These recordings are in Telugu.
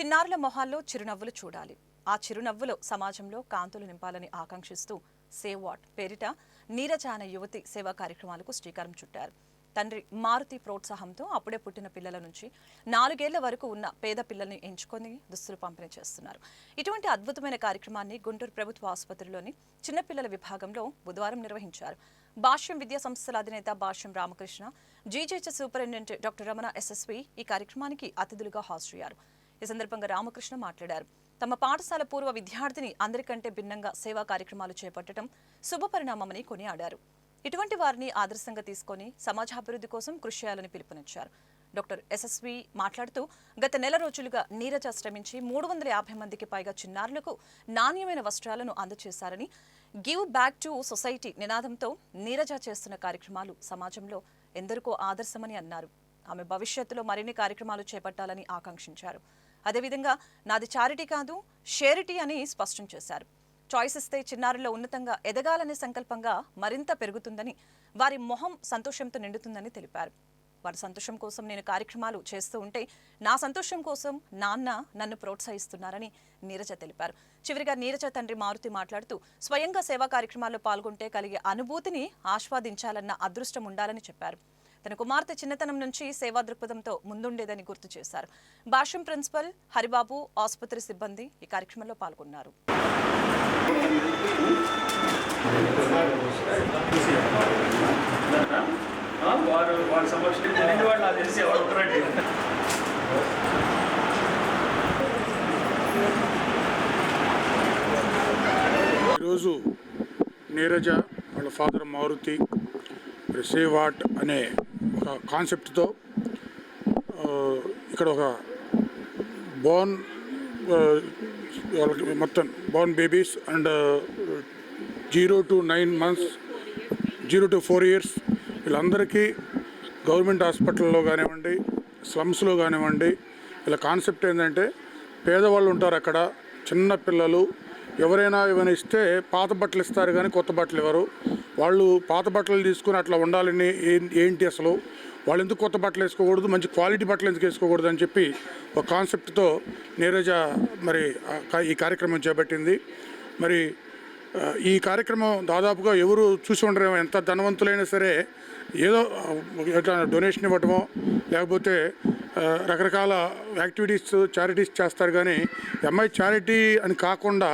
చిన్నారుల మొహాల్లో చిరునవ్వులు చూడాలి. ఆ చిరునవ్వులో సమాజంలో కాంతులు నింపాలని ఆకాంక్షిస్తూ సేవ్ వాట్ పేరిట నీరజ అనే యువతి సేవా కార్యక్రమాలకు శ్రీకారం చుట్టారు. తండ్రి మారుతి ప్రోత్సాహంతో అప్పుడే పుట్టిన పిల్లల నుంచి నాలుగేళ్ళ వరకు ఉన్న పేద పిల్లల్ని ఎంచుకొని దుస్తులు పంపిణీ చేస్తున్నారు. ఇటువంటి అద్భుతమైన కార్యక్రమాన్ని గుంటూరు ప్రభుత్వ ఆసుపత్రిలోని చిన్నపిల్లల విభాగంలో బుధవారం నిర్వహించారు. భాష్యం విద్యా సంస్థల అధినేత Bhashyam Ramakrishna GGH superintendent doctor Ramana SSV ఈ కార్యక్రమానికి అతిథులుగా హాజరయ్యారు. ఈ సందర్భంగా రామకృష్ణ మాట్లాడారు. తమ పాఠశాల పూర్వ విద్యార్థిని అందరికంటే భిన్నంగా సేవా కార్యక్రమాలు చేపట్టడం శుభపరిణామమని కొనియాడారు. ఇటువంటి వారిని ఆదర్శంగా తీసుకొని సమాజాభివృద్ధి కోసం కృషి చేయాలని పిలుపునిచ్చారు. డాక్టర్ ఎస్ఎస్వి మాట్లాడుతూ గత నెల రోజులుగా నీరజ శ్రమించి మూడు వందల యాభై మందికి పైగా చిన్నారులకు నాణ్యమైన వస్త్రాలను అందజేశారని గివ్ బ్యాక్ టు సొసైటీ నినాదంతో నీరజ చేస్తున్న కార్యక్రమాలు సమాజంలో ఎందరికో ఆదర్శమని అన్నారు. ఆమె భవిష్యత్తులో మరిన్ని కార్యక్రమాలు చేపట్టాలని ఆకాంక్షించారు. అదేవిధంగా నాది చారిటీ కాదు షేరిటీ అని స్పష్టం చేశారు. చాయిస్ ఇస్తే చిన్నారుల్లో ఉన్నతంగా ఎదగాలనే సంకల్పంగా మరింత పెరుగుతుందని వారి మొహం సంతోషంతో నిండుతుందని తెలిపారు. వారి సంతోషం కోసం నేను కార్యక్రమాలు చేస్తూ ఉంటే నా సంతోషం కోసం నాన్న నన్ను ప్రోత్సహిస్తున్నారని నీరజ తెలిపారు. చివరిగా నీరజ తండ్రి మారుతి మాట్లాడుతూ స్వయంగా సేవా కార్యక్రమాల్లో పాల్గొంటే కలిగే అనుభూతిని ఆస్వాదించాలన్న అదృష్టం ఉండాలని చెప్పారు. తన కుమార్తె చిన్నతనం నుంచి సేవా దృక్పథంతో ముందుండేదని గుర్తు చేశారు. భాష్యం ప్రిన్సిపల్ హరిబాబు ఆసుపత్రి సిబ్బంది ఈ కార్యక్రమంలో పాల్గొన్నారు. ఆ, వారు వారి సమక్షంలో తెలియని వాళ్ళు నాకు తెలిసి ఎవరు ఉంటారండి ఈరోజు నీరజ వాళ్ళ ఫాదర్ మారుతి సేవ్ ఆర్ట్ అనే ఒక కాన్సెప్ట్తో ఇక్కడ ఒక బోర్న్ వాళ్ళకి మొత్తం born babies and zero to nine months zero to four years వీళ్ళందరికీ గవర్నమెంట్ హాస్పిటల్లో కానివ్వండి స్లమ్స్లో కానివ్వండి వీళ్ళ కాన్సెప్ట్ ఏంటంటే పేదవాళ్ళు ఉంటారు అక్కడ చిన్న పిల్లలు ఎవరైనా ఏమైనా ఇస్తే పాత బట్టలు ఇస్తారు కానీ కొత్త బట్టలు ఇవ్వరు వాళ్ళు పాత బట్టలు తీసుకుని అట్లా ఉండాలని ఏం- ఏంటి అసలు? వాళ్ళు ఎందుకు కొత్త బట్టలు వేసుకోకూడదు మంచి క్వాలిటీ బట్టలు ఎందుకు వేసుకోకూడదు అని చెప్పి ఒక కాన్సెప్ట్తో నీరజ మరి ఈ కార్యక్రమం చేపట్టింది. మరి ఈ కార్యక్రమం దాదాపుగా ఎవరు చూసి ఉండరేమో ఎంత ధనవంతులైనా సరే ఏదో ఇట్లా డొనేషన్ ఇవ్వటమో లేకపోతే రకరకాల యాక్టివిటీస్ చారిటీస్ చేస్తారు కానీ ఎంఐ చారిటీ అని కాకుండా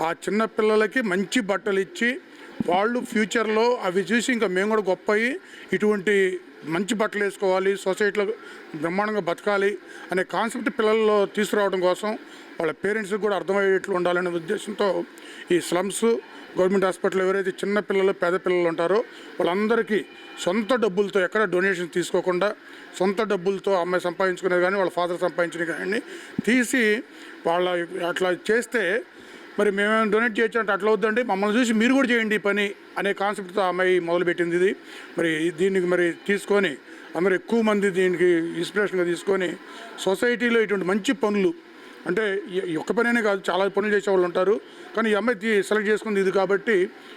ఆ చిన్న పిల్లలకి మంచి బట్టలు ఇచ్చి వాళ్ళు ఫ్యూచర్లో అవి చూసి ఇంకా మేము కూడా గొప్ప ఇటువంటి మంచి బట్టలు వేసుకోవాలి సొసైటీలో బ్రహ్మాండంగా బతకాలి అనే కాన్సెప్ట్ పిల్లల్లో తీసుకురావడం కోసం వాళ్ళ పేరెంట్స్కి కూడా అర్థమయ్యేట్లు ఉండాలనే ఉద్దేశంతో ఈ స్లమ్స్ గవర్నమెంట్ హాస్పిటల్ ఎవరైతే చిన్న పిల్లలు పేద పిల్లలు ఉంటారో వాళ్ళందరికీ సొంత డబ్బులతో ఎక్కడ డొనేషన్ తీసుకోకుండా సొంత డబ్బులతో అమ్మాయి సంపాదించుకునేది కానీ వాళ్ళ ఫాదర్ సంపాదించినవి కానీ తీసి వాళ్ళ అట్లా చేస్తే మరి మేమేమైనా డొనేట్ చేయొచ్చు అంటే అట్లా వద్దండి. మమ్మల్ని చూసి మీరు కూడా చేయండి ఈ పని అనే కాన్సెప్ట్తో అమ్మాయి మొదలుపెట్టింది ఇది. మరి దీనికి మరి తీసుకొని అందరూ ఎక్కువ మంది దీనికి ఇన్స్పిరేషన్గా తీసుకొని సొసైటీలో ఇటువంటి మంచి పనులు అంటే ఒక్క పనేనే కాదు చాలా పనులు చేసే వాళ్ళు ఉంటారు. కానీ ఈ అమ్మాయి సెలెక్ట్ చేసుకుంది ఇది కాబట్టి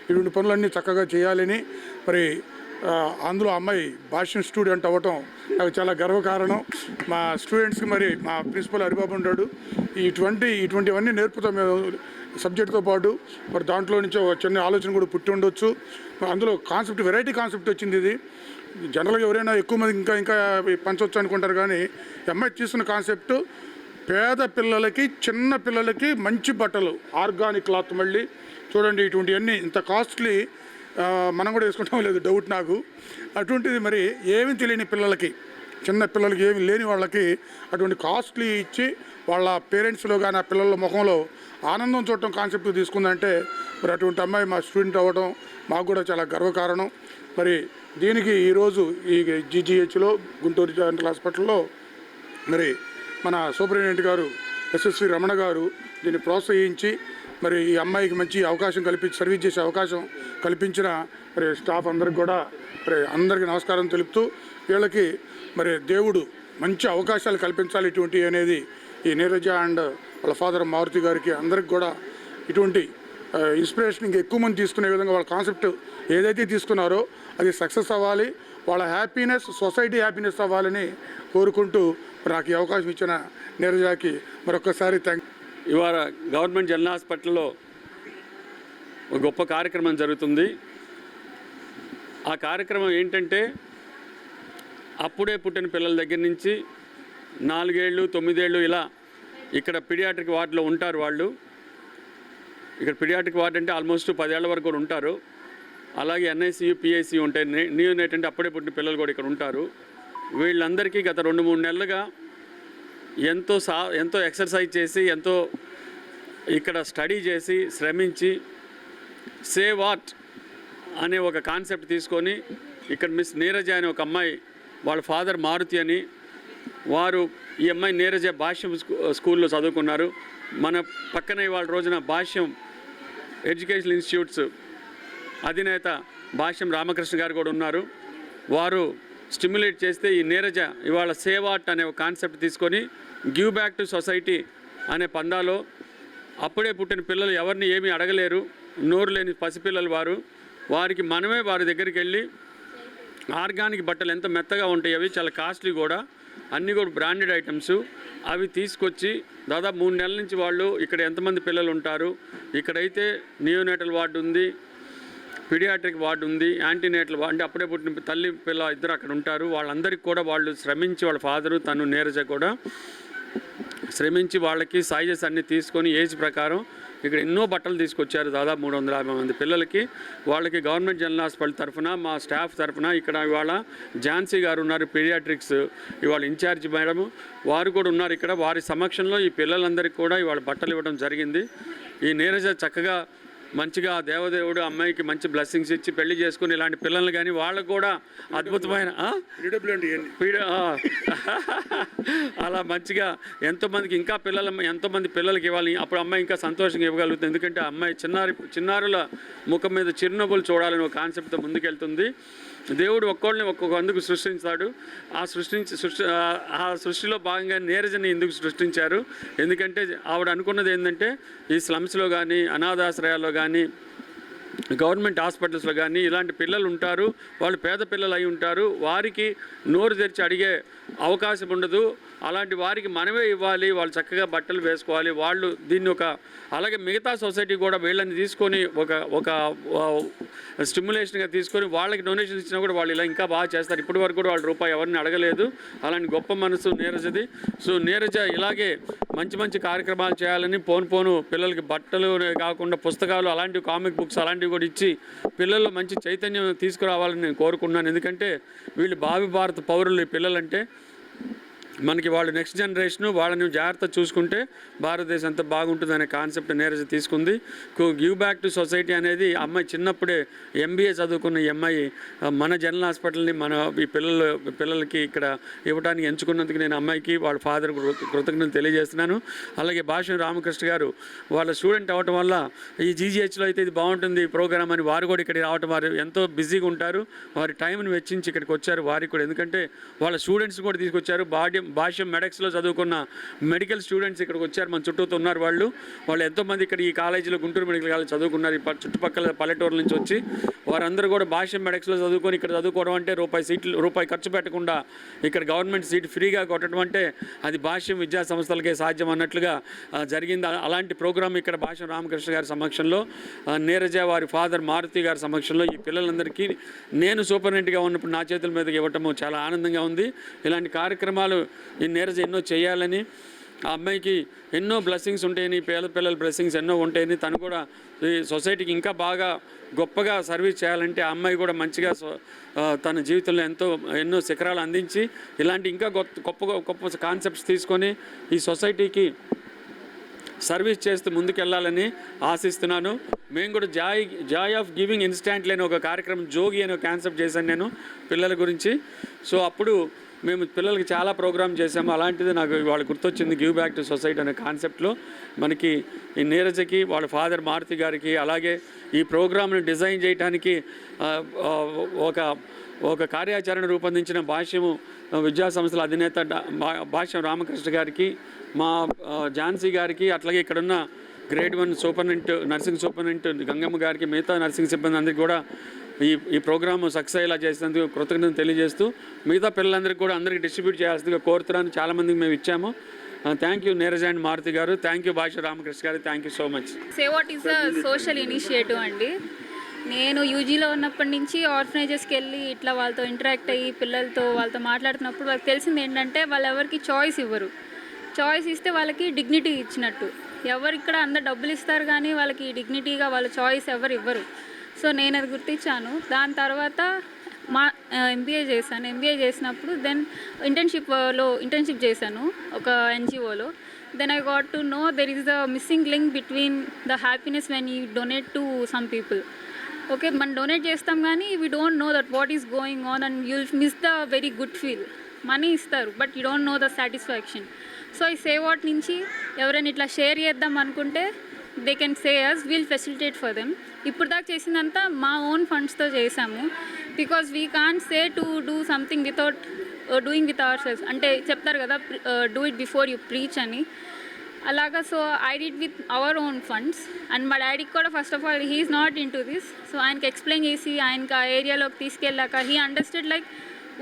ఇటువంటి పనులన్నీ చక్కగా చేయాలని మరి అందులో అమ్మాయి భాష్యం స్టూడెంట్ అవ్వటం నాకు చాలా గర్వకారణం. మా స్టూడెంట్స్కి మరి మా ప్రిన్సిపల్ హరిబాబు ఉంటాడు. ఇటువంటి ఇటువంటివన్నీ నేర్పుతాం మేము. సబ్జెక్ట్తో పాటు మరి దాంట్లో నుంచి ఒక చిన్న ఆలోచన కూడా పుట్టి ఉండొచ్చు. అందులో కాన్సెప్ట్ వెరైటీ కాన్సెప్ట్ వచ్చింది ఇది. జనరల్గా ఎవరైనా ఎక్కువ మంది ఇంకా ఇంకా పంచవచ్చు అనుకుంటారు కానీ ఎంఐ తీసుకున్న కాన్సెప్ట్ పేద పిల్లలకి చిన్న పిల్లలకి మంచి బట్టలు ఆర్గానిక్ క్లాత్ మళ్ళీ. చూడండి ఇటువంటివన్నీ ఇంత కాస్ట్లీ మనం కూడా వేసుకుంటాం లేదు డౌట్ నాకు. అటువంటిది మరి ఏమీ తెలియని పిల్లలకి చిన్న పిల్లలకి ఏమి లేని వాళ్ళకి అటువంటి కాస్ట్లీ ఇచ్చి వాళ్ళ పేరెంట్స్లో కానీ ఆ పిల్లల ముఖంలో ఆనందం చూడటం కాన్సెప్ట్ తీసుకుందంటే మరి అటువంటి అమ్మాయి మా స్టూడెంట్ అవ్వడం మాకు కూడా చాలా గర్వకారణం. మరి దీనికి ఈరోజు ఈ జీజీహెచ్లో గుంటూరు జనరల్ హాస్పిటల్లో మరి మన సూపరింటెండెంట్ గారు ఎస్ఎస్వి రమణ గారు దీన్ని ప్రోత్సహించి మరి ఈ అమ్మాయికి మంచి అవకాశం కల్పించి సర్వీస్ చేసే అవకాశం కల్పించిన మరి స్టాఫ్ అందరికి కూడా మరి అందరికీ నమస్కారం తెలుపుతూ వీళ్ళకి మరి దేవుడు మంచి అవకాశాలు కల్పించాలి ఇటువంటి అనేది ఈ నీరజ అండ్ వాళ్ళ ఫాదర్ మారుతి గారికి అందరికి కూడా ఇటువంటి ఇన్స్పిరేషన్ ఇంకా ఎక్కువ మంది తీసుకునే విధంగా వాళ్ళ కాన్సెప్ట్ ఏదైతే తీసుకున్నారో అది సక్సెస్ అవ్వాలి వాళ్ళ హ్యాపీనెస్ సొసైటీ హ్యాపీనెస్ అవ్వాలని కోరుకుంటూ నాకు ఈ అవకాశం ఇచ్చిన నీరజాకి మరొకసారి థ్యాంక్ ఇవాళ గవర్నమెంట్ జనరల్ హాస్పిటల్లో ఒక గొప్ప కార్యక్రమం జరుగుతుంది. ఆ కార్యక్రమం ఏంటంటే అప్పుడే పుట్టిన పిల్లల దగ్గర నుంచి నాలుగేళ్ళు తొమ్మిదేళ్ళు ఇలా ఇక్కడ పిడియాట్రిక్ వార్డులో ఉంటారు వాళ్ళు. ఇక్కడ పిడియాట్రిక్ వార్డు అంటే ఆల్మోస్ట్ పదేళ్ళ వరకు కూడా ఉంటారు. అలాగే ఎన్ఐసియు పిఐసి ఉంటాయి. నియోనేట్ అంటే అప్పుడే పుట్టిన పిల్లలు కూడా ఇక్కడ ఉంటారు. వీళ్ళందరికీ గత రెండు మూడు నెలలుగా ఎంతో సా ఎంతో ఎక్సర్సైజ్ చేసి ఎంతో ఇక్కడ స్టడీ చేసి శ్రమించి సేవ్ ఆర్ట్ అనే ఒక కాన్సెప్ట్ తీసుకొని ఇక్కడ మిస్ నీరజ అనే ఒక అమ్మాయి వాళ్ళ ఫాదర్ మారుతి అని వారు ఈ అమ్మాయి నీరజ భాష్యం స్కూ- స్కూల్లో చదువుకున్నారు. మన పక్కనే వాళ్ళ రోజున భాష్యం ఎడ్యుకేషన్ ఇన్స్టిట్యూట్స్ అధినేత భాష్యం రామకృష్ణ గారు కూడా ఉన్నారు. వారు స్టిమ్యులేట్ చేస్తే ఈ నీరజ ఇవాళ సేవ్ ఆర్ట్ అనే ఒక కాన్సెప్ట్ తీసుకొని గివ్ బ్యాక్ టు సొసైటీ అనే పందాలో అప్పుడే పుట్టిన పిల్లలు ఎవరిని ఏమీ అడగలేరు. నోరు లేని పసిపిల్లలు వారు. వారికి మనమే వారి దగ్గరికి వెళ్ళి ఆర్గానిక్ బట్టలు ఎంత మెత్తగా ఉంటాయి అవి చాలా కాస్ట్లీ కూడా. అన్నీ కూడా బ్రాండెడ్ ఐటమ్స్. అవి తీసుకొచ్చి దాదాపు మూడు నెలల నుంచి వాళ్ళు ఇక్కడ ఎంతమంది పిల్లలు ఉంటారు? ఇక్కడైతే నియోనేటల్ వార్డు ఉంది పీడియాట్రిక్ వార్డు ఉంది యాంటీనేటల్ వార్డు అంటే అప్పుడే పుట్టిన తల్లి పిల్ల ఇద్దరు అక్కడ ఉంటారు. వాళ్ళందరికీ కూడా వాళ్ళు శ్రమించి వాళ్ళ ఫాదరు తను నీరజ కూడా శ్రమించి వాళ్ళకి సైజెస్ అన్ని తీసుకొని ఏజ్ ప్రకారం ఇక్కడ ఎన్నో బట్టలు తీసుకొచ్చారు దాదాపు మూడు వందల యాభై మంది పిల్లలకి. వాళ్ళకి గవర్నమెంట్ జనరల్ హాస్పిటల్ తరఫున మా స్టాఫ్ తరఫున ఇక్కడ ఇవాళ ఝాన్సీ గారు ఉన్నారు పీడియాట్రిక్స్ ఇవాళ ఇన్ఛార్జ్ మేడం. వారు కూడా ఉన్నారు ఇక్కడ. వారి సమక్షంలో ఈ పిల్లలందరికీ కూడా ఇవాళ బట్టలు ఇవ్వడం జరిగింది. ఈ నీరజ చక్కగా మంచిగా దేవదేవుడు అమ్మాయికి మంచి బ్లెస్సింగ్స్ ఇచ్చి పెళ్ళి చేసుకుని ఇలాంటి పిల్లల్ని కానీ వాళ్ళకు కూడా అద్భుతమైన. అలా మంచిగా ఎంతోమందికి ఇంకా పిల్లల ఎంతోమంది పిల్లలకి ఇవ్వాలి. అప్పుడు అమ్మాయి ఇంకా సంతోషంగా ఇవ్వగలుగుతుంది. ఎందుకంటే అమ్మాయి చిన్నారి చిన్నారుల ముఖం మీద చిరునవ్వులు చూడాలని ఒక కాన్సెప్ట్తో ముందుకెళ్తుంది. దేవుడు ఒక్కోళ్ళని ఒక్కొక్క అందుకు సృష్టించాడు. ఆ సృష్టించి సృష్టి ఆ- ఆ సృష్టిలో భాగంగా నీరజని ఎందుకు సృష్టించారు? ఎందుకంటే ఆవిడ అనుకున్నది ఏంటంటే ఈ స్లమ్స్లో కానీ అనాథాశ్రయాల్లో కానీ గవర్నమెంట్ హాస్పిటల్స్లో కానీ ఇలాంటి పిల్లలు ఉంటారు. వాళ్ళు పేద పిల్లలు అయి ఉంటారు. వారికి నోరు తెరిచి అడిగే అవకాశం ఉండదు. అలాంటి వారికి మనమే ఇవ్వాలి వాళ్ళు చక్కగా బట్టలు వేసుకోవాలి వాళ్ళు దీన్ని ఒక అలాగే మిగతా సొసైటీ కూడా వీళ్ళని తీసుకొని ఒక ఒక స్టిమ్యులేషన్గా తీసుకొని వాళ్ళకి డొనేషన్ ఇచ్చినా కూడా వాళ్ళు ఇలా ఇంకా బాగా చేస్తారు. ఇప్పటి వరకు కూడా వాళ్ళు రూపాయి ఎవరిని అడగలేదు. అలాంటి గొప్ప మనసు నీరజది. సో నీరజ ఇలాగే మంచి మంచి కార్యక్రమాలు చేయాలని పోను పోను పిల్లలకి బట్టలు కాకుండా పుస్తకాలు అలాంటి కామిక్ బుక్స్ అలాంటివి కూడా ఇచ్చి పిల్లల్లో మంచి చైతన్యం తీసుకురావాలని నేను కోరుకున్నాను ఎందుకంటే వీళ్ళు భావి భారత పౌరులు ఈ పిల్లలంటే మనకి వాళ్ళు నెక్స్ట్ జనరేషన్ వాళ్ళని జాగ్రత్త చూసుకుంటే భారతదేశం అంతా బాగుంటుందనే కాన్సెప్ట్ నీరజ తీసుకుంది. గివ్ బ్యాక్ టు సొసైటీ అనేది ఆ అమ్మాయి చిన్నప్పుడే ఎంబీఏ చదువుకున్న ఈ అమ్మాయి మన జనరల్ హాస్పిటల్ని మన ఈ పిల్లలు పిల్లలకి ఇక్కడ ఇవ్వడానికి ఎంచుకున్నందుకు నేను అమ్మాయికి వాళ్ళ ఫాదర్ కృతజ్ఞతలు తెలియజేస్తున్నాను. అలాగే భాష రామకృష్ణ గారు వాళ్ళ స్టూడెంట్ అవ్వటం వల్ల ఈ జీజీహెచ్లో అయితే ఇది బాగుంటుంది ప్రోగ్రామ్ అని వారు కూడా ఇక్కడికి రావటం వారు ఎంతో బిజీగా ఉంటారు. వారి టైంని వెచ్చించి ఇక్కడికి వచ్చారు వారికి కూడా. ఎందుకంటే వాళ్ళ స్టూడెంట్స్ కూడా తీసుకొచ్చారు. భాగ్యం భాష్యం మెడక్స్లో చదువుకున్న మెడికల్ స్టూడెంట్స్ ఇక్కడికి వచ్చారు. మన చుట్టూతో ఉన్నారు వాళ్ళు. వాళ్ళు ఎంతోమంది ఇక్కడ ఈ కాలేజీలో గుంటూరు మెడికల్ కాలేజ్ చదువుకున్నారు. చుట్టుపక్కల పల్లెటూరు నుంచి వచ్చి వారందరూ కూడా భాష్యం మెడక్స్లో చదువుకొని ఇక్కడ చదువుకోవడం అంటే రూపాయి సీట్లు రూపాయి ఖర్చు పెట్టకుండా ఇక్కడ గవర్నమెంట్ సీట్ ఫ్రీగా కొట్టడం అంటే అది భాష్యం విద్యా సంస్థలకే సాధ్యం అన్నట్లుగా జరిగింది. అలాంటి ప్రోగ్రాం ఇక్కడ భాష్యం రామకృష్ణ గారి సమక్షంలో నీరజ వారి ఫాదర్ మారుతి గారి సమక్షంలో ఈ పిల్లలందరికీ నేను సూపరింటెండెంట్గా ఉన్నప్పుడు నా చేతుల మీదకి ఇవ్వటము చాలా ఆనందంగా ఉంది. ఇలాంటి కార్యక్రమాలు ఈ నీరజ ఎన్నో చేయాలని ఆ అమ్మాయికి ఎన్నో బ్లెస్సింగ్స్ ఉంటాయని పేద పిల్లల బ్లెస్సింగ్స్ ఎన్నో ఉంటాయని తను కూడా ఈ సొసైటీకి ఇంకా బాగా గొప్పగా సర్వీస్ చేయాలంటే ఆ అమ్మాయి కూడా మంచిగా సో- తన జీవితంలో ఎంతో ఎన్నో శిఖరాలు అందించి ఇలాంటి ఇంకా గొప్ప గొప్ప గొప్ప కాన్సెప్ట్స్ తీసుకొని ఈ సొసైటీకి సర్వీస్ చేస్తూ ముందుకెళ్ళాలని ఆశిస్తున్నాను. మేము కూడా joy joy of giving instantly లేని ఒక కార్యక్రమం జోగి అనే ఒక కాన్సెప్ట్ చేశాను నేను పిల్లల గురించి. సో అప్పుడు మేము పిల్లలకి చాలా ప్రోగ్రామ్ చేసాము అలాంటిది నాకు వాళ్ళు గుర్తొచ్చింది గివ్ బ్యాక్ టు సొసైటీ అనే కాన్సెప్ట్లో మనకి ఈ నీరజకి వాళ్ళ ఫాదర్ మారుతి గారికి అలాగే ఈ ప్రోగ్రామ్ను డిజైన్ చేయడానికి ఒక ఒక కార్యాచరణ రూపొందించిన భాష్యము విద్యా సంస్థల అధినేత భాష్యం రామకృష్ణ గారికి మా ఝాన్సీ గారికి అట్లాగే ఇక్కడున్న grade one superintendent nursing superintendent Gangamma గారికి మిగతా నర్సింగ్ సిబ్బంది అందరికీ కూడా ఈ ఈ ప్రోగ్రామ్ సక్సెస్ అయ్యేలా చేసినందుకు కృతజ్ఞతలు తెలియజేస్తూ మిగతా పిల్లలందరికీ కూడా అందరికీ డిస్ట్రిబ్యూట్ చేయాల్సిందిగా కోరుతున్నాను. చాలామందికి మేము ఇచ్చాము. Thank you Neeraj and Maruti గారు. థ్యాంక్ యూ భాష రామకృష్ణ గారు. Thank you so much say what is a social initiative అండి? నేను యూజీలో ఉన్నప్పటి నుంచి ఆర్ఫనైజెస్కి వెళ్ళి ఇట్లా వాళ్ళతో ఇంటరాక్ట్ అయ్యి పిల్లలతో వాళ్ళతో మాట్లాడుతున్నప్పుడు వాళ్ళకి తెలిసింది ఏంటంటే వాళ్ళు ఎవరికి చాయిస్ ఇవ్వరు. చాయిస్ ఇస్తే వాళ్ళకి డిగ్నిటీ ఇచ్చినట్టు. ఎవరు ఇక్కడ అందరు డబ్బులు ఇస్తారు కానీ వాళ్ళకి డిగ్నిటీగా వాళ్ళ చాయిస్ ఎవరు ఇవ్వరు. సో నేను అది గుర్తించాను. దాని తర్వాత మా ఎంబీఏ చేశాను. ఎంబీఏ చేసినప్పుడు దెన్ ఇంటర్న్షిప్లో ఇంటర్న్షిప్ చేశాను ఒక ఎన్జిఓలో then I got to know there is the missing link between the happiness when you donate to some people okay మనం డొనేట్ చేస్తాం కానీ we don't know that what is going on and you'll miss the very good feel money ఇస్తారు but you don't know the satisfaction so ఈ సేవ్ వాట్ నుంచి ఎవరైనా ఇట్లా షేర్ చేద్దాం అనుకుంటే they can say us will facilitate for them ఇప్పుడు దాకా చేసిందంతా మా ఓన్ ఫండ్స్తో చేసాము because we can say to do something without doing with our selves అంటే చెప్తారు కదా do it before you preach అని. అలాగా so I did with our own funds and మా డాడీకి కూడా first of all he is not into this so ఆయనకి ఎక్స్ప్లెయిన్ చేసి ఆయనకి ఆ ఏరియాలోకి తీసుకెళ్ళాక he understand like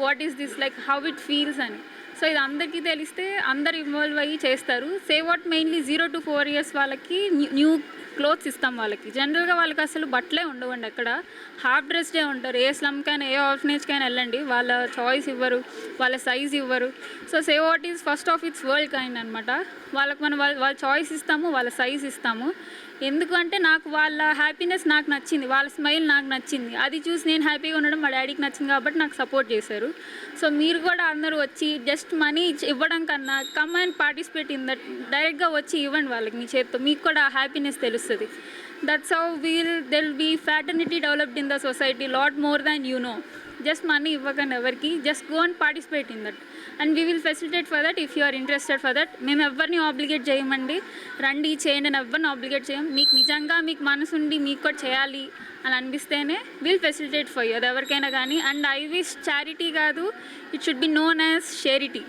what is this like how it feels అని. సో ఇది అందరికీ తెలిస్తే అందరు ఇన్వాల్వ్ అయ్యి చేస్తారు. Save what mainly zero to four years వాళ్ళకి న్యూ క్లోత్స్ ఇస్తాం వాళ్ళకి. జనరల్గా వాళ్ళకి అసలు బట్టలే ఉండవండి అక్కడ. హాఫ్ డ్రెస్డే ఉంటారు. ఏ స్లమ్కైనా ఏ ఆర్ఫనేజ్కైనా వెళ్ళండి. వాళ్ళ చాయిస్ ఇవ్వరు వాళ్ళ సైజ్ ఇవ్వరు. So save what is first of its world kind అనమాట వాళ్ళకి మనం వాళ్ళ వాళ్ళ చాయిస్ ఇస్తాము వాళ్ళ సైజ్ ఇస్తాము. ఎందుకంటే నాకు వాళ్ళ హ్యాపీనెస్ నాకు నచ్చింది వాళ్ళ స్మైల్ నాకు నచ్చింది. అది చూసి నేను హ్యాపీగా ఉండడం మా డాడీకి నచ్చింది కాబట్టి నాకు సపోర్ట్ చేశారు. సో మీరు కూడా అందరూ వచ్చి జస్ట్ మనీ ఇవ్వడం కన్నా come and participate in that డైరెక్ట్గా వచ్చి ఇవ్వండి వాళ్ళకి మీ చేతితో. మీకు కూడా హ్యాపీనెస్ తెలుస్తుంది. That's how we'll there'll be fraternity developed in the society lot more than you know just money ఇవ్వకండి ఎవరికి just go and participate in that and we will facilitate for that if you are interested for that మేము ఎవరిని ఆబ్లిగేట్ చేయమండి. రండి చేయండి అని ఎవరిని ఆబ్లిగేట్ చేయం. మీకు నిజంగా మీకు మనసు ఉండి మీకు కూడా చేయాలి అని అనిపిస్తేనే విల్ ఫెసిలిటేట్ ఫర్ యూ అది ఎవరికైనా కానీ. అండ్ ఐ విష్ చారిటీ కాదు it should be known as sharity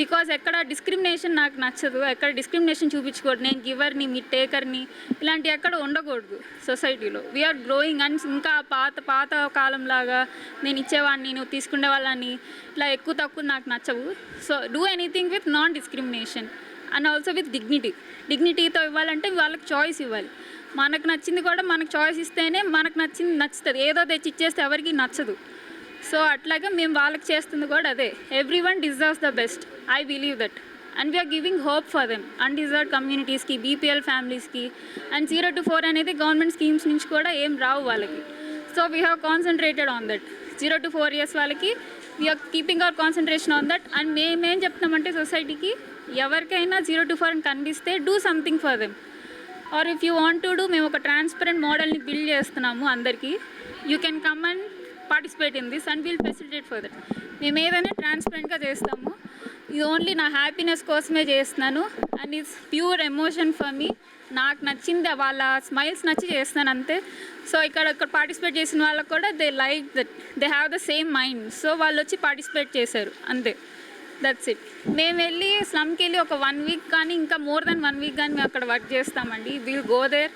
because ఎక్కడ డిస్క్రిమినేషన్ నాకు నచ్చదు. ఎక్కడ డిస్క్రిమినేషన్ చూపించకూడదు. నేను గివర్ని మీ టేకర్ని ఇలాంటి ఎక్కడ ఉండకూడదు సొసైటీలో వీఆర్ గ్రోయింగ్ అండ్ ఇంకా పాత పాత కాలంలాగా నేను ఇచ్చేవాడిని నువ్వు తీసుకునే వాళ్ళని ఇట్లా ఎక్కువ తక్కువ నాకు నచ్చవు. So do anything with non discrimination and also with dignity డిగ్నిటీతో ఇవ్వాలంటే వాళ్ళకి చాయిస్ ఇవ్వాలి. మనకు నచ్చింది కూడా మనకు చాయిస్ ఇస్తేనే మనకు నచ్చింది నచ్చుతుంది. ఏదో తెచ్చి ఇచ్చేస్తే ఎవరికి నచ్చదు. సో అట్లాగే మేము వాళ్ళకి చేస్తుంది కూడా అదే. Every one deserves the best I believe that and we're giving hope for them undeserved కమ్యూనిటీస్కి BPL ఫ్యామిలీస్కి అండ్ జీరో టు ఫోర్ అనేది గవర్నమెంట్ స్కీమ్స్ నుంచి కూడా ఏం రావు వాళ్ళకి. So we have concentrated on that zero to four years వాళ్ళకి we're keeping our concentration on that and మేమేం చెప్తున్నామంటే సొసైటీకి ఎవరికైనా జీరో టు ఫోర్ అని కనిపిస్తే do something for them or if you want to do మేము ఒక ట్రాన్స్పరెంట్ మోడల్ని బిల్డ్ చేస్తున్నాము అందరికీ. You can come and participate in this and will facilitate for that మేము ఏదైనా ట్రాన్స్పరెంట్గా చేస్తాము ఇది ఓన్లీ నా హ్యాపీనెస్ కోసమే చేస్తున్నాను and it's pure emotion for me నాకు నచ్చింది వాళ్ళ స్మైల్స్ నచ్చి చేస్తున్నాను అంతే. సో ఇక్కడ ఇక్కడ పార్టిసిపేట్ చేసిన వాళ్ళకు కూడా they like that they have the same mind so వాళ్ళు వచ్చి పార్టిసిపేట్ చేశారు అంతే. దట్స్ ఇట్ మేము వెళ్ళి స్లమ్కి వెళ్ళి ఒక వన్ వీక్ కానీ ఇంకా మోర్ దెన్ వన్ వీక్ కానీ మేము అక్కడ వర్క్ చేస్తామండి. వీల్ గో దేర్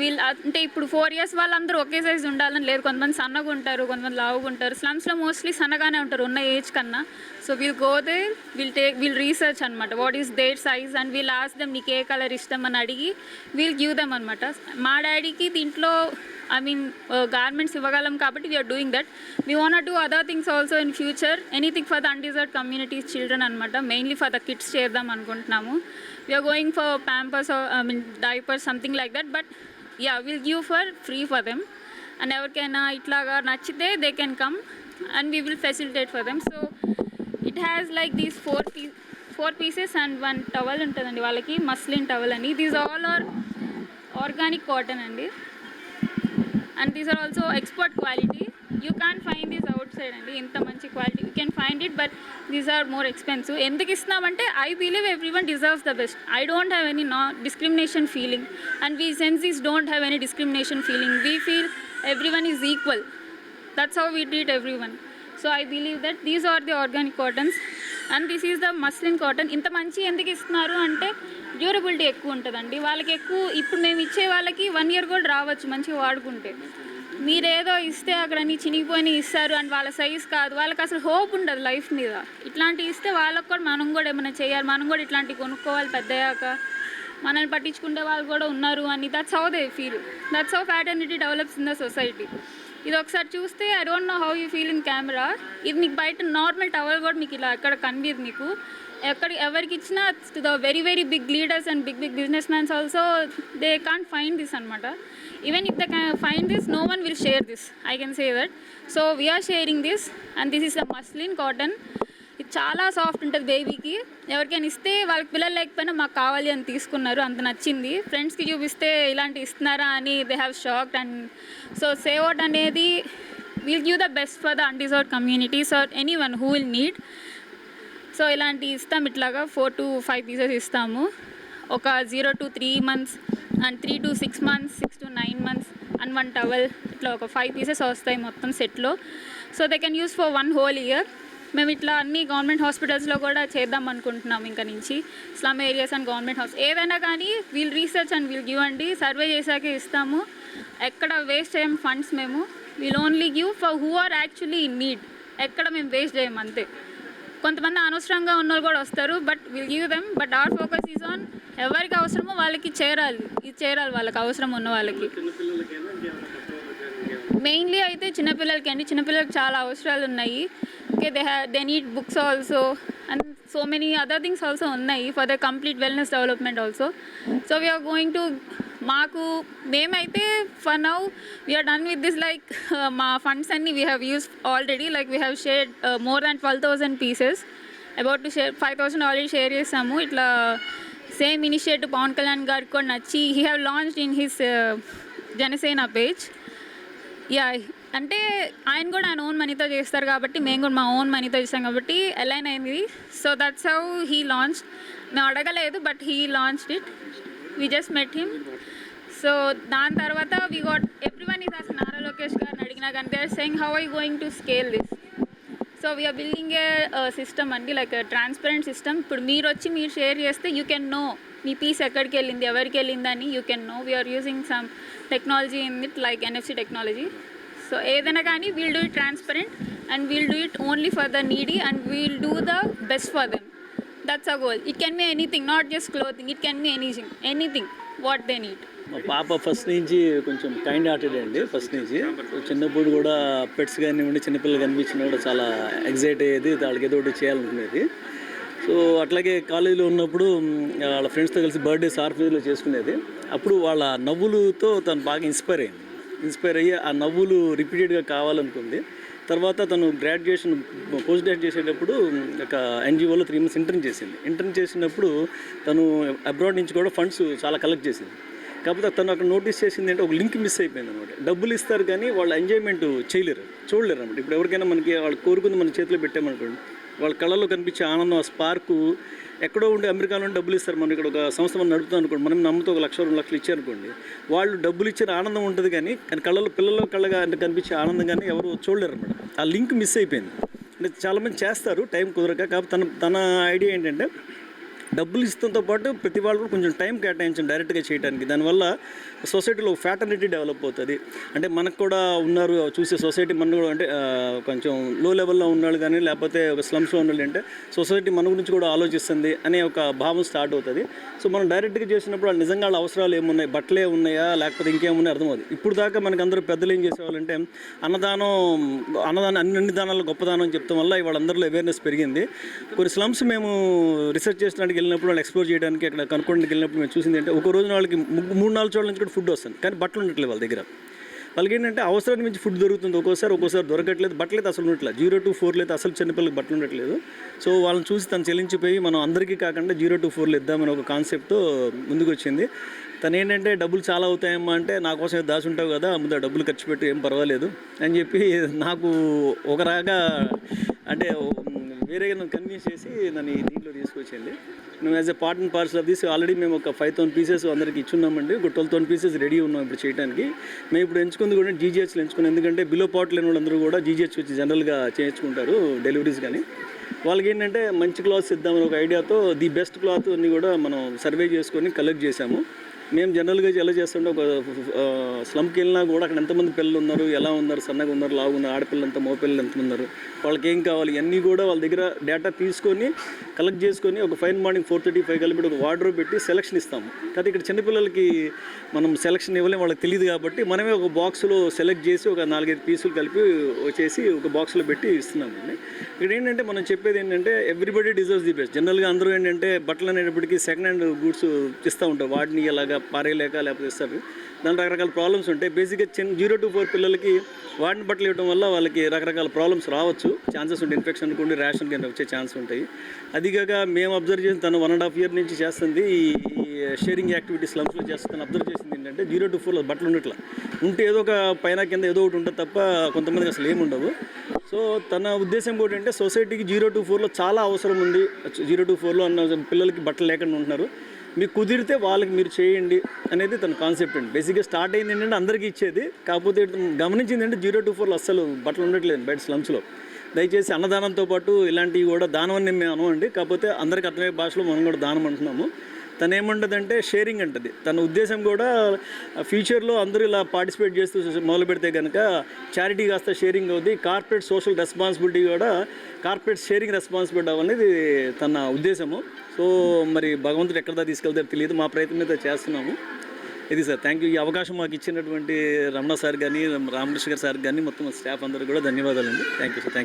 వీళ్ళు అంటే ఇప్పుడు ఫోర్ ఇయర్స్ వాళ్ళందరూ ఒకే సైజ్ ఉండాలని లేదు కొంతమంది సన్నగా ఉంటారు కొంతమంది లావుగా ఉంటారు. స్లమ్స్లో మోస్ట్లీ సన్నగానే ఉంటారు ఉన్న ఏజ్ కన్నా. So we'll go they we'll take we'll research అనమాట what is there size and we'll ask them నీకు ఏ కలర్ ఇష్టం? అని అడిగి వీల్ గివ్ దెమ్ అనమాట మా డాడీకి దీంట్లో ఐ మీన్ గార్మెంట్స్ ఇవ్వగలం కాబట్టి we're doing that we want do other things also in future anything for the undeserved communities children అనమాట మెయిన్లీ ఫర్ ద కిడ్స్ చేద్దాం అనుకుంటున్నాము. We're going pampers pampers I mean diapers something like that but yeah will give for free for them. And ఎవరికైనా ఇట్లాగా నచ్చితే they can come and we will facilitate for them so it has like these four P four pieces and one towel ఉంటుందండి వాళ్ళకి మస్లిన్ టవల్ అని. These all are organic cotton అండి. And these are also expert quality you can find these outside అండి. ఇంత మంచి quality you can find it but these are more expensive ఎందుకు ఇస్తున్నామంటే I believe every one deserves the best I don't have any నా discrimination feeling and we senses don't have any discrimination feeling we feel every one is equal that's how we treat every one so I believe that these are the organic cottons and this is the muslin cotton ఇంత మంచి ఎందుకు ఇస్తున్నారు అంటే డ్యూరబిలిటీ ఎక్కువ ఉంటుందండి. వాళ్ళకి ఎక్కువ ఇప్పుడు మేము ఇచ్చే వాళ్ళకి వన్ ఇయర్ కూడా రావచ్చు మంచిగా వాడుకుంటే. మీరేదో ఇస్తే అక్కడ నీ చినిగిపోయిన ఇస్తారు అండ్ వాళ్ళ సైజ్ కాదు. వాళ్ళకి అసలు హోప్ ఉండదు లైఫ్ మీద. ఇట్లాంటివి ఇస్తే వాళ్ళకు కూడా మనం కూడా ఏమైనా చేయాలి. మనం కూడా ఇట్లాంటివి కొనుక్కోవాలి పెద్దయ్యాక. మనల్ని పట్టించుకునే వాళ్ళు కూడా ఉన్నారు అని. That's how they feel that's how fraternity develops in the society ఇది ఒకసారి చూస్తే I don't know how you feel in camera ఇది మీకు బయట నార్మల్ టవల్ కూడా మీకు ఇలా ఎక్కడ కనిపించదు మీకు ఎక్కడ ఎవరికి ఇచ్చినా the very very big leaders and big big business mans also they can't find this అనమాట even if the fine this no one will share this I can say that so we're sharing this and this is the muslin cotton ఇది చాలా సాఫ్ట్ ఉంటుంది బేబీకి ఎవరికైనా ఇస్తే వాళ్ళకి పిల్లలు లేకపోయినా మాకు కావాలి అని తీసుకున్నారు. అంత నచ్చింది. ఫ్రెండ్స్కి చూపిస్తే ఇలాంటి ఇస్తున్నారా అని they have shocked and so సేవౌట్ అనేది will give the best for the undeserve communities or any one who will need so ఇలాంటి ఇస్తాం ఇట్లాగా. ఫోర్ టు ఫైవ్ పీసెస్ ఇస్తాము. ఒక zero to three months and three to six months six to nine months and one towel ఇట్లా ఒక ఫైవ్ పీసెస్ వస్తాయి మొత్తం సెట్లో. So they can use for one whole year మేము ఇట్లా అన్ని గవర్నమెంట్ హాస్పిటల్స్లో కూడా చేద్దాం అనుకుంటున్నాం ఇంకా నుంచి. Slum areas and government house. ఏదైనా కానీ we'll research and we'll give అండి. సర్వే చేశాకే ఇస్తాము. ఎక్కడ వేస్ట్ చేయం ఫండ్స్ మేము. We'll only give for who are actually in need ఎక్కడ మేము వేస్ట్ చేయం అంతే. కొంతమంది అనవసరంగా ఉన్నోళ్ళు కూడా వస్తారు but will give them but our focus is on ఎవరికి అవసరమో వాళ్ళకి చేరాలి. ఇది చేరాలి వాళ్ళకి అవసరం ఉన్న వాళ్ళకి. మెయిన్లీ అయితే చిన్నపిల్లలకి అండి. చిన్నపిల్లలకి చాలా అవసరాలు ఉన్నాయి. ఓకే దే హ్యా they need books also and so many other things also ఉన్నాయి for the complete wellness development also so we're going to మాకు మేమైతే for now we're done with this like మా ఫండ్స్ అన్ని we have use already like we have share more than twelve thousand pieces about to share five thousand already share చేసాము. ఇట్లా సేమ్ ఇనిషియేటివ్ పవన్ కళ్యాణ్ గారికి కూడా నచ్చి he have launched in his Janasena page yeah అంటే ఆయన కూడా ఆయన ఓన్ మనీతో చేస్తారు కాబట్టి మేము కూడా మా ఓన్ మనీతో చేస్తాం కాబట్టి అలైన్ అయింది. So that's how he launch మేము అడగలేదు but he launched it we just met him so దాని తర్వాత we got every one is అసలు నారా లోకేష్ గారిని అడిగినా కానీ they are saying how I going to scale this so we're building a system అండి లైక్ ట్రాన్స్పరెంట్ సిస్టమ్ ఇప్పుడు మీరు వచ్చి మీరు షేర్ చేస్తే యూ కెన్ నో మీ పీస్ ఎక్కడికి వెళ్ళింది ఎవరికి వెళ్ళింది అని you can know we're using some technology in it like NFC technology so ఏదైనా కానీ we'll do it transparent and we'll do it only for the needy and we'll do the best for them that's a goal it can be anything not just clothing it can be anything anything what they need మా పాప ఫస్ట్ నుంచి కొంచెం కైండ్ హార్టెడ్ అండి ఫస్ట్ నుంచి. చిన్నప్పుడు కూడా పెట్స్ కానివ్వండి చిన్నపిల్లలు కనిపించినా కూడా చాలా ఎగ్జైట్ అయ్యేది వాళ్ళకి ఏదో ఒకటి చేయాలనుకునేది. సో అట్లాగే కాలేజీలో ఉన్నప్పుడు వాళ్ళ ఫ్రెండ్స్తో కలిసి బర్త్డే సార్ఫీలో చేసుకునేది. అప్పుడు వాళ్ళ నవ్వులతో తను బాగా ఇన్స్పైర్ అయింది. ఇన్స్పైర్ అయ్యి ఆ నవ్వులు రిపీటెడ్గా కావాలనుకుంది. తర్వాత తను గ్రాడ్యుయేషన్ పోస్ట్ గ్రాడ్యుయేట్ చేసేటప్పుడు ఒక ఎన్జిఓలో త్రీ మంత్స్ ఇంటర్న్ చేసింది. ఇంటర్న్ చేసినప్పుడు తను అబ్రాడ్ నుంచి కూడా ఫండ్స్ చాలా కలెక్ట్ చేసింది. కాకపోతే తను అక్కడ నోటీస్ చేసింది అంటే ఒక లింక్ మిస్ అయిపోయింది అనమాట. డబ్బులు ఇస్తారు కానీ వాళ్ళు ఎంజాయ్మెంట్ చేయలేరు చూడలేరు అనమాట. ఇప్పుడు ఎవరికైనా మనకి వాళ్ళు కోరుకుంది మన చేతిలో పెట్టామనుకోండి వాళ్ళ కళ్ళలో కనిపించే ఆనందం ఆ స్పార్కు ఎక్కడో ఉండి అమెరికాలో ఉండి డబ్బులు ఇస్తారు. మనం ఇక్కడ ఒక సంస్థ మనం నడుపుతాం అనుకోండి మనం నమ్ముతూ ఒక లక్ష రెండు లక్షలు ఇచ్చారనుకోండి వాళ్ళు డబ్బులు ఇచ్చిన ఆనందం ఉంటుంది కానీ కానీ కళ్ళలో పిల్లల కళ్ళగా అంటే కనిపించే ఆనందం కానీ ఎవరు చూడలేరు అనమాట. ఆ లింక్ మిస్ అయిపోయింది. అంటే చాలామంది చేస్తారు టైం కుదరక. కాబట్టి తన తన ఐడియా ఏంటంటే డబ్బులు ఇస్తంతో పాటు ప్రతి వాళ్ళు కూడా కొంచెం టైం కేటాయించండి డైరెక్ట్గా చేయడానికి దానివల్ల సొసైటీలో ఫ్యాటర్నిటీ డెవలప్ అవుతుంది. అంటే మనకు కూడా ఉన్నారు చూసే సొసైటీ మన కూడా అంటే కొంచెం లో లెవెల్లో ఉన్నాడు కానీ లేకపోతే ఒక స్లమ్స్లో ఉన్నాడు అంటే సొసైటీ మన గురించి కూడా ఆలోచిస్తుంది అనే ఒక భావం స్టార్ట్ అవుతుంది. సో మనం డైరెక్ట్గా చేసినప్పుడు నిజంగా వాళ్ళ అవసరాలు ఏమున్నాయి బట్టలే ఉన్నాయా లేకపోతే ఇంకేమున్నాయి అర్థమవుతుంది ఇప్పుడు దాకా మనకి అందరూ పెద్దలు ఏం చేసేవాళ్ళంటే అన్నదానం అన్నదానం అన్ని అన్ని దానాలు గొప్పదానం అని చెప్తాం వల్ల వాళ్ళందరిలో అవేర్నెస్ పెరిగింది. కొన్ని స్లమ్స్ మేము రీసెర్చ్ చేసడానికి వెళ్ళినప్పుడు వాళ్ళు ఎక్స్ప్లోర్ చేయడానికి అక్కడ కనుక్కోడానికి వెళ్ళినప్పుడు మేము చూసింది అంటే ఒక రోజు వాళ్ళకి మూడు నాలుగు చోట్ల నుంచి కూడా ఫుడ్ వస్తుంది. కానీ బట్టలు ఉండట్లేదు వాళ్ళ దగ్గర. వాళ్ళకి ఏంటంటే అవసరానికి మించి ఫుడ్ దొరుకుతుంది ఒక్కోసారి ఒక్కోసారి దొరకట్లేదు. బట్టలు అయితే అసలు ఉండట్లేదు. జీరో టు ఫోర్లో అయితే అసలు చిన్నపిల్లలకి బట్టలు ఉండట్లేదు. సో వాళ్ళని చూసి తను చెల్లించిపోయి మనం అందరికీ కాకుండా జీరో టు ఫోర్లో ఇద్దామని ఒక కాన్సెప్ట్తో ముందుకు వచ్చింది తను ఏంటంటే డబ్బులు చాలా అవుతాయమ్మా అంటే నా కోసం దాచి ఉంటావు కదా ముందు డబ్బులు ఖర్చు పెట్టి ఏం పర్వాలేదు అని చెప్పి నాకు ఒక రాగా అంటే వేరే నన్ను కన్విన్స్ చేసి నన్ను దీంట్లో తీసుకొచ్చింది మేము as a part and parcel of this already మేము ఒక ఫైవ్ థౌసండ్ పీసెస్ అందరికి ఇచ్చున్నామండి. ఒక ట్వెల్వ్ థౌసండ్ పీసెస్ రెడీ ఉన్నాం ఇప్పుడు చేయడానికి మేము ఇప్పుడు ఎంచుకుంది కూడా జీజీహెచ్లు ఎంచుకున్నాం. ఎందుకంటే బిలో పాట్ లేని వాళ్ళందరూ కూడా జీజీహెచ్ వచ్చి జనరల్గా చేయించుకుంటారు డెలివరీస్ కానీ. వాళ్ళకి ఏంటంటే మంచి క్లాత్స్ ఇద్దామని ఒక ఐడియాతో ది బెస్ట్ క్లాత్ అన్ని కూడా మనం సర్వే చేసుకొని కలెక్ట్ చేసాము మేము జనరల్గా ఎలా చేస్తుంటే ఒక స్లమ్కి వెళ్ళినా కూడా అక్కడ ఎంతమంది పిల్లలు ఉన్నారు ఎలా ఉన్నారు సన్నగా ఉన్నారు లావు ఉన్నారు ఆడపిల్లలు ఎంత మగపిల్లలు ఎంత ఉన్నారు వాళ్ళకి ఏం కావాలి ఇవన్నీ కూడా వాళ్ళ దగ్గర డేటా తీసుకొని కలెక్ట్ చేసుకొని ఒక fine morning four thirty five కలిపి ఒక వార్డర్ పెట్టి సెలక్షన్ ఇస్తాము. కానీ ఇక్కడ చిన్నపిల్లలకి మనం సెలక్షన్ ఇవ్వలేం వాళ్ళకి తెలియదు కాబట్టి మనమే ఒక బాక్స్లో సెలెక్ట్ చేసి ఒక నాలుగైదు పీసులు కలిపి వచ్చేసి ఒక బాక్స్లో పెట్టి ఇస్తున్నామండి ఇక్కడ ఏంటంటే మనం చెప్పేది ఏంటంటే ఎవ్రీబడి డిజర్వ్స్ ది బెస్ట్ జనరల్గా అందరూ ఏంటంటే బట్టలు అనేటప్పటికీ సెకండ్ హ్యాండ్ గూడ్స్ ఇస్తూ ఉంటారు. వాటిని ఎలాగా పారేయలేక లేకపోతే ఇస్తారు. దాని రకరకాల ప్రాబ్లమ్స్ ఉంటాయి. బేసిక్గా చిన్న జీరో టు ఫోర్ పిల్లలకి వాడిని బట్టలు ఇవ్వడం వల్ల వాళ్ళకి రకరకాల ప్రాబ్లమ్స్ రావచ్చు. ఛాన్సెస్ ఉంటాయి. ఇన్ఫెక్షన్ అనుకోండి ర్యాషన్ కింద వచ్చే ఛాన్స్ ఉంటాయి. అదిగాక మేము అబ్జర్వ్ చేసిన తను వన్ అండ్ హాఫ్ ఇయర్ నుంచి చేస్తుంది. ఈ షేరింగ్ యాక్టివిటీ స్లమ్స్లో చేస్తాను అబ్జర్వ్ చేసింది ఏంటంటే జీరో టు ఫోర్లో బట్టలు ఉండట్లా. ఉంటే ఏదో ఒక పైన కింద ఏదో ఒకటి ఉంటుంది తప్ప కొంతమందికి అసలు ఏముండవు సో తన ఉద్దేశం కూడా ఏంటంటే సొసైటీకి జీరో టు ఫోర్లో చాలా అవసరం ఉంది. జీరో టు ఫోర్లో అన్న పిల్లలకి బట్టలు లేకుండా ఉంటున్నారు. మీకు కుదిరితే వాళ్ళకి మీరు చేయండి అనేది తన కాన్సెప్ట్ అండి. బేసిక్గా స్టార్ట్ అయింది ఏంటంటే అందరికీ ఇచ్చేది కాకపోతే గమనించింది ఏంటంటే జీరో టూ ఫోర్లో అస్సలు బట్టలు ఉండట్లేదు బయట స్లమ్స్లో దయచేసి అన్నదానంతో పాటు ఇలాంటివి కూడా దానం అని మేము అనమండి కాకపోతే అందరికీ అర్థమయ్యే భాషలో మనం కూడా దానం అంటున్నాము. తను ఏముండదంటే షేరింగ్ అంటది. తన ఉద్దేశం కూడా ఫ్యూచర్లో అందరూ ఇలా పార్టిసిపేట్ చేస్తూ మొదలు పెడితే కనుక చారిటీ కాస్త షేరింగ్ అవుద్ది. కార్పొరేట్ సోషల్ రెస్పాన్సిబిలిటీ కూడా కార్పొరేట్ షేరింగ్ రెస్పాన్సిబిలిటీ అనేది తన ఉద్దేశము. సో మరి భగవంతుడు ఎక్కడ తీసుకెళ్తారో తెలియదు. మా ప్రయత్నం అయితే చేస్తున్నాము. ఇది సార్ థ్యాంక్ యూ. ఈ అవకాశం మాకు ఇచ్చినటువంటి రమణ సార్ కానీ రామకృష్ణ గారు సార్ కానీ మొత్తం స్టాఫ్ అందరూ కూడా ధన్యవాదాలండి. Thank you sir thank you.